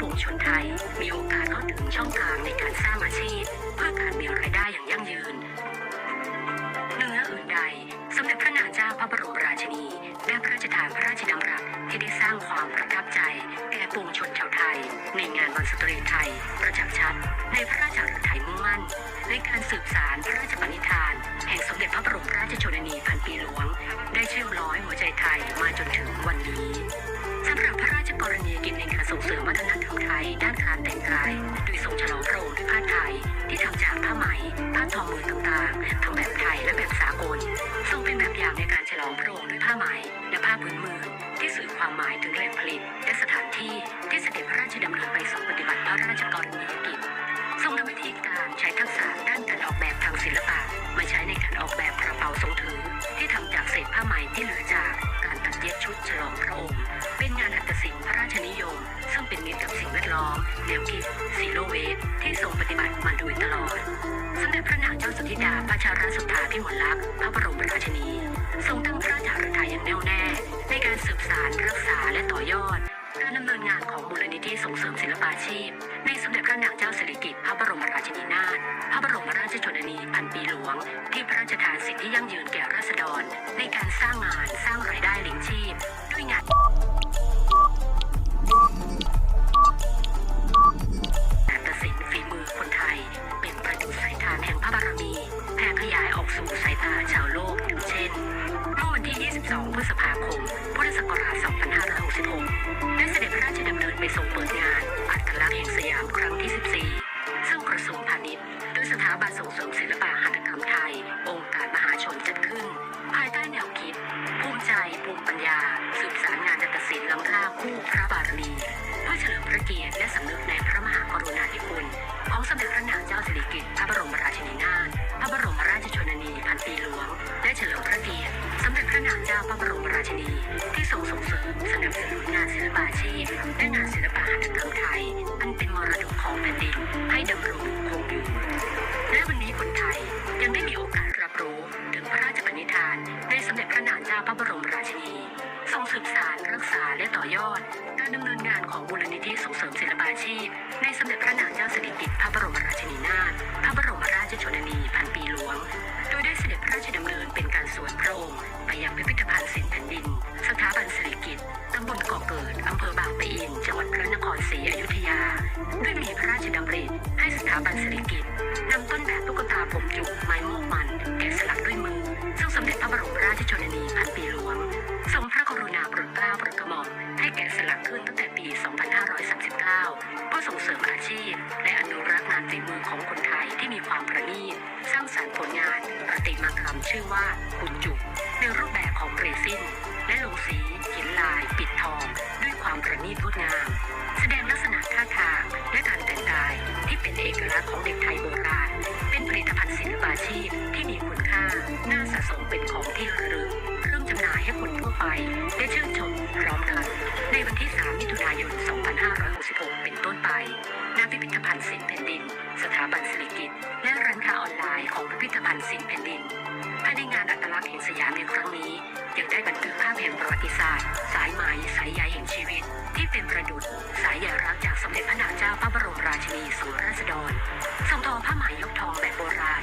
ปวงชนไทย มีโอกาสเข้าถึงช่องทางในการสร้างอาชีพ เพื่อการมีรายได้อย่างยั่งยืนเนื้ออื่นใดสมเด็จพระนางเจ้าพระบรมราชินีได้พระราชทานพระราชดำรัสที่ได้สร้างความประทับใจ แก่ปวงชนชาวไทย ในงานวันสตรีไทย ประจักษ์ชัด ในพระราชฤทัยมุ่งมั่น ในการสืบสารพระราชปณิธาน แห่งสมเด็จพระบรมราชชนนีพันปีหลวง ได้เชื่อมร้อยหัวใจไทยมาจนถึงวันนี้ สำหรับพระราชกรณียกิจในการส่งเสริมวัฒนธรรมไทย ด้านการแต่งกาย โดยทรงฉลองพระองค์ด้วยผ้าไทย ที่ทำจากผ้าไหม ผ้าทอมือต่างๆ ทั้งแบบไทยและแบบสากล ทรงเป็นแบบอย่างในการฉลองพระองค์ด้วยผ้าไหม และผ้าพื้นเมืองที่สื่อความหมายถึงแหล่งผลิต และสถานที่ที่เสด็จพระราชดำเนินไปทรงปฏิบัติพระราชกรณียกิจ ทรงนำวิธีการใช้ทักษะด้านการออกแบบทางศิลปะมาใช้ แนวคิดซีโรเวสที่ทรงปฏิบัติมาโดยตลอด สมเด็จพระนางเจ้าสุธิดาพระชาราสุธาพิมลลักษณ์พระบรมราชินี ทรงตั้งพระราชาฤทัยอย่างแน่วแน่ ในการสืบสารรักษาและต่อยอดการดำเนินงานของมูลนิธิส่งเสริมศิลปาชีพ ในสมเด็จพระนางเจ้าสิริกิติ์พระบรมราชินีนาถพระบรมราชชนนีพันปีหลวง ที่พระราชทานสิทธิยั่งยืนแก่ราษฎร ในการสร้างงานสร้างรายได้เลี้ยงชีพ เกียรติและสำนึกในพระมหากรุณาธิคุณ ของสมเด็จพระนางเจ้าสิริกิติ์พระบรมราชินีนาถพระบรมราชชนนีพันปีหลวง และเฉลิมพระเกียรติสมเด็จพระนางเจ้าพระบรมราชินี ที่ทรงส่งเสริมสนับสนุนงานศิลปาชีพ และงานศิลปะหัตถกรรมไทย อันเป็นมรดกของแผ่นดิน ณีพันปีหลวง โดยได้เสด็จพระราชดำเนินเป็นการส่วนพระองค์ไปยังพิพิธภัณฑ์สินแผ่นดิน สถาบันสิริกิติ์ตำบลเกาะเกิดอำเภอบางปะอิน จังหวัดพระนครศรีอยุธยา ด้วยมีพระราชดำริให้สถาบันสิริกิติ์นำต้นแบบตุ๊กตาผมจุกไม้โมกมัน ชื่อว่าคุณจุกในรูปแบบของเรซินและลงสีหินลายปิดทอง ด้วยความประณีตงดงาม แสดงลักษณะท่าทางและการแต่งกายที่เป็นเอกลักษณ์ของเด็กไทยโบราณ เป็นผลิตภัณฑ์ศิลปาชีพที่มีคุณค่าน่าสะสมเป็นของที่ระลึกเริ่มจำหน่ายให้คนทั่วไปได้ชื่นชมพร้อมกัน ในวันที่ 3 มิถุนายน 2566 เป็นต้นไปณพิพิธภัณฑ์ศิลป์แผ่นดิน สถาบันสิริกิติ์และร้านค้าออนไลน์ของพิพิธภัณฑ์ศิลป์แผ่นดิน ในงานอัตลักษณ์แห่งสยามในครั้งนี้ยังได้บันทึกภาพแห่งประวัติศาสตร์ สายไหมสายใยแห่งชีวิต ที่เป็นประดุจสายใยรักจากสมเด็จพระนางเจ้าพระบรมราชินีสู่ราษฎรทรงทอผ้าไหมยกทองแบบโบราณ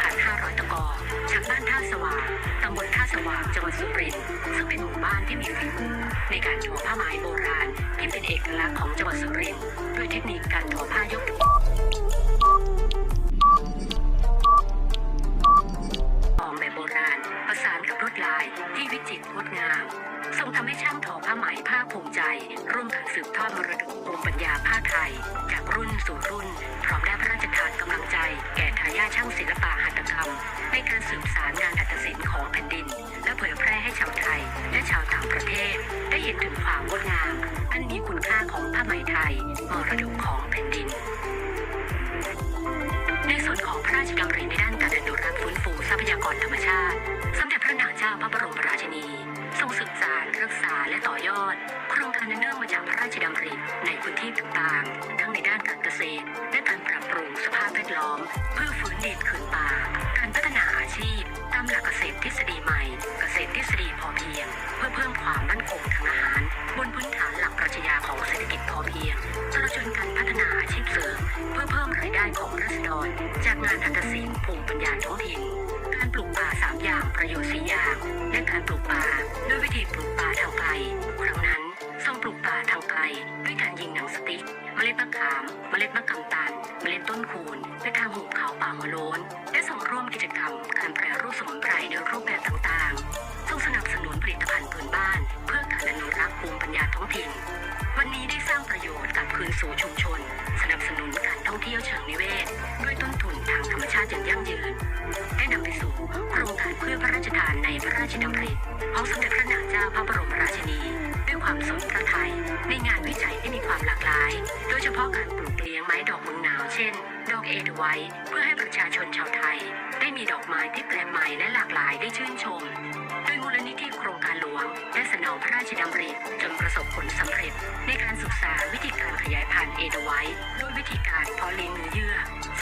1,500 ตะกอจากบ้านท่าสว่างตำบลท่าสว่างจังหวัดสุรินทร์ซึ่งเป็นหมู่บ้านที่มีฝีมือในการทอผ้าไหมโบราณที่เป็นเอกลักษณ์ของจังหวัดสุรินทร์ด้วยเทคนิคการทอผ้ายก ญาผ้าไทย จากรุ่นสู่รุ่น พร้อมได้พระราชทานกำลังใจ แก่ทายาทช่างศิลปะหัตถกรรม ในการสืบสารงานหัตถศิลป์ของแผ่นดิน และเผยแพร่ให้ชาวไทย และชาวต่างประเทศ ได้เห็นถึงความงดงาม อันมีคุณค่าของผ้าไหมไทยมรดกของแผ่นดิน ในส่วนของพระราชดำริในด้านการอนุรักษ์ฟื้นฟูทรัพยากรธรรมชาติสมเด็จพระนาง เจ้าพระบรมราชินี ทรงสืบสานรักษาและต่อยอด โครงการเนื่องมาจากพระราชดำริในพื้นที่ต่างๆ ทั้งในด้านการเกษตร และการปรับปรุงสภาพแวดล้อม เพื่อฟื้นดินคืนป่า การพัฒนา การแปรรูปสมุนไพรในรูปแบบต่างๆซึ่งสนับสนุนผลิตภัณฑ์พื้นบ้าน เพื่อการอนุรักษ์ภูมิปัญญาท้องถิ่น วันนี้ได้สร้างประโยชน์กลับคืนสู่ชุมชน สนับสนุนการท่องเที่ยวเชิงนิเวศ ด้วยต้นทุนทางธรรมชาติอย่างยั่งยืน ได้นำไปสู่โครงการเพื่อพระราชทานในพระราชดำริของสมเด็จพระนางเจ้าพระบรมราชินี ด้วยความสนพระไทย ในงานวิจัยที่มีความหลากหลาย โดยเฉพาะการปลูกเลี้ยงไม้ดอกเมืองหนาว เช่น ดอกเอเดไว้ เพื่อให้ประชาชนชาวไทย ได้มีดอกไม้ที่แปลกใหม่และหลากหลายได้ชื่นชม งการหลวงได้สนองพระราชดำริจนประสบผลสำเร็จ ในการศึกษาวิธีการขยายพันธุ์เอเดไว้ด้วยวิธีการเพาะเลี้ยงเนื้อเยื่อ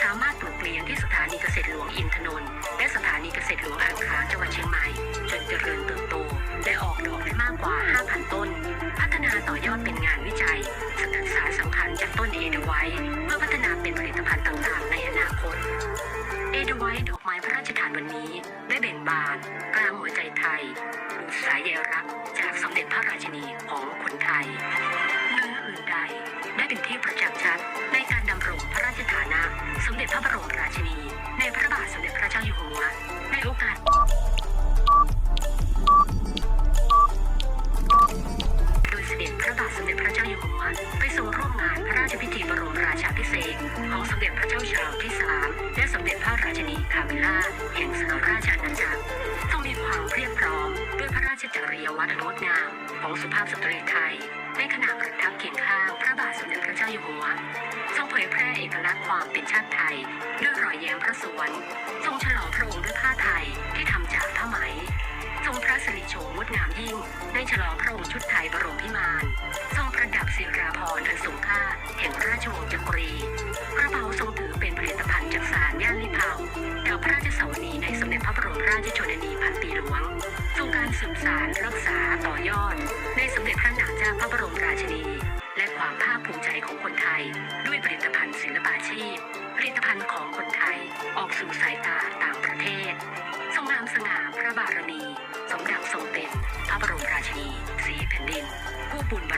สามารถปลูกเลี้ยงที่สถานีเกษตรหลวงอินทนนท์และสถานีเกษตรหลวงอ่างค้างจังหวัดเชียงใหม่ จนเจริญเติบโต และออกดอกได้มากกว่า 5,000 ต้น พัฒนาต่อยอดเป็นงานวิจัยสกัดสารสำคัญจากต้นเอเดไว้เพื่อพัฒนาเป็นผลิตภัณฑ์ต่างๆ ในอนาคตเอเดไวดอกไม้พระราชทานวันนี้ได้เบ่งบาน หัวใจไทยสายใยรักจากสมเด็จพระราชินีของคนไทยเนื้ออื่นใดได้เป็นที่ประจักษ์ชัดในการดำรงพระราชฐานะ สมเด็จพระบรมราชินี ในพระบาทสมเด็จพระเจ้าอยู่หัวในโอกาสโดยเสด็จพระบาทสมเด็จพระเจ้าอยู่หัวไปทรงร่วมงานพระราชพิธีบรมราชาภิเศษของสมเด็จพระเจ้าชาวที่สามและสมเด็จพระราชินีคามิล่าแห่งสหราชอาณาจักร ริยวัตรงดงามของสุภาพสตรีไทย ในขณะประทับเคียงข้างพระบาทสมเด็จพระเจ้าอยู่หัว ทรงเผยแพร่เอกลักษณ์ความเป็นชาติไทย ด้วยรอยแย้มพระสวน ทรงฉลองพระองค์ด้วยผ้าไทยที่ทำจากผ้าไหม ทรงพระสิริโฉมงดงามยิ่งในฉลองพระองค์ชุดไทยบรมพิมาน ทรงประดับศิราภรณ์อันสูงค่าแห่งราชวงศ์จักรีกระเป๋าทรงถือเป็นผลิตภัณฑ์จากสารย่านลิเผาดาวพระราชสวนีในสมเด็จพระบรมราชชนนีพันปีหลวง ทรงการสืบสารรักษาต่อยอด ในสมเด็จพระนางเจ้าพระบรมราชินี และความภาคภูมิใจของคนไทย ด้วยผลิตภัณฑ์ศิลปาชีพ ผลิตภัณฑ์ของคนไทยออกสู่สายตาต่างประเทศ ทรงนามสง่าพระบารมี สมดังทรงเป็นพระบรมราชินีสีแผ่นดิน ผู้บุญบาร